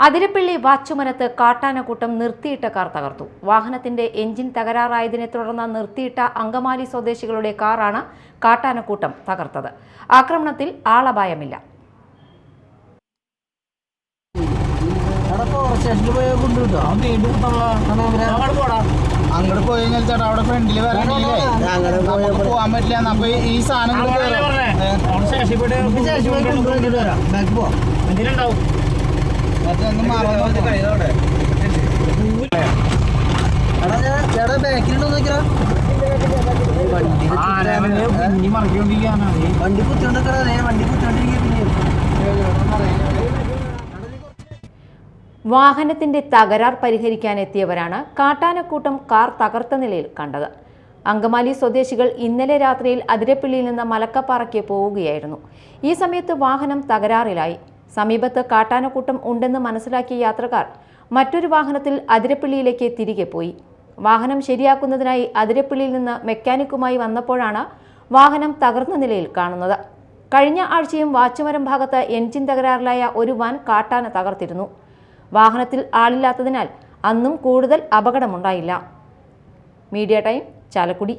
അതിരപ്പള്ളി വാച്ചുമനത്ത് കാട്ടാനക്കൂട്ടം നിർത്തിയിട്ട കാർ തകർത്തു വാഹനത്തിന്റെ എഞ്ചിൻ തകരാറായതിനെ തുടർന്ന് നിർത്തിയിട്ട അങ്കമാലി സ്വദേശികളുടെ കാറാണ് കാട്ടാനക്കൂട്ടം തകർത്തത് ആക്രമണത്തിൽ ആളപായമില്ല അങ്ങോട്ട് പോയി ചേട്ടാ അവിടെ ഫ്രണ്ടിൽ വരണില്ലേ പോവാൻ പറ്റില്ല അപ്പൊ ഈ സാധനം വരാം ബാക്ക് പോവാം മറ്റൊന്ന് മറന്നു എടാ ഞാൻ ചേട്ടാ ബാക്കിലുണ്ടോ നോക്കിയാ വണ്ടി വണ്ടി വാഹനത്തിന്റെ തകരാർ പരിഹരിക്കാൻ എത്തിയവരാണ് കാട്ടാനക്കൂട്ടം കാർ തകർത്ത നിലയിൽ കണ്ടത്. അങ്കമാലി സ്വദേശികൾ ഇന്നലെ രാത്രിയിൽ അതിരപ്പള്ളിയിൽ നിന്ന് മലക്കപ്പാറയ്ക്ക് പോവുകയായിരുന്നു. ഈ സമയത്ത് വാഹനം തകരാറിലായി. സമീപത്ത് കാട്ടാനക്കൂട്ടം ഉണ്ടെന്ന് മനസ്സിലാക്കിയ യാത്രക്കാർ മറ്റൊരു വാഹനത്തിൽ അതിരപ്പള്ളിയിലേക്ക് തിരികെ പോയി. വാഹനം ശരിയാക്കുന്നതിനായി അതിരപ്പള്ളിയിൽ നിന്ന് മെക്കാനിക്കുമായി വന്നപ്പോഴാണ് വാഹനം തകർന്ന നിലയിൽ കാണുന്നത്. കഴിഞ്ഞ ആഴ്ചയും വാച്ചുമരം ഭാഗത്ത് എൻജിൻ തകരാറിലായ ഒരു വാൻ കാട്ടാന തകർത്തിരുന്നു. വാഹനത്തിൽ ആളില്ലാത്തതിനാൽ അന്നും കൂടുതൽ അപകടമുണ്ടായില്ല. Media time Chalakudy.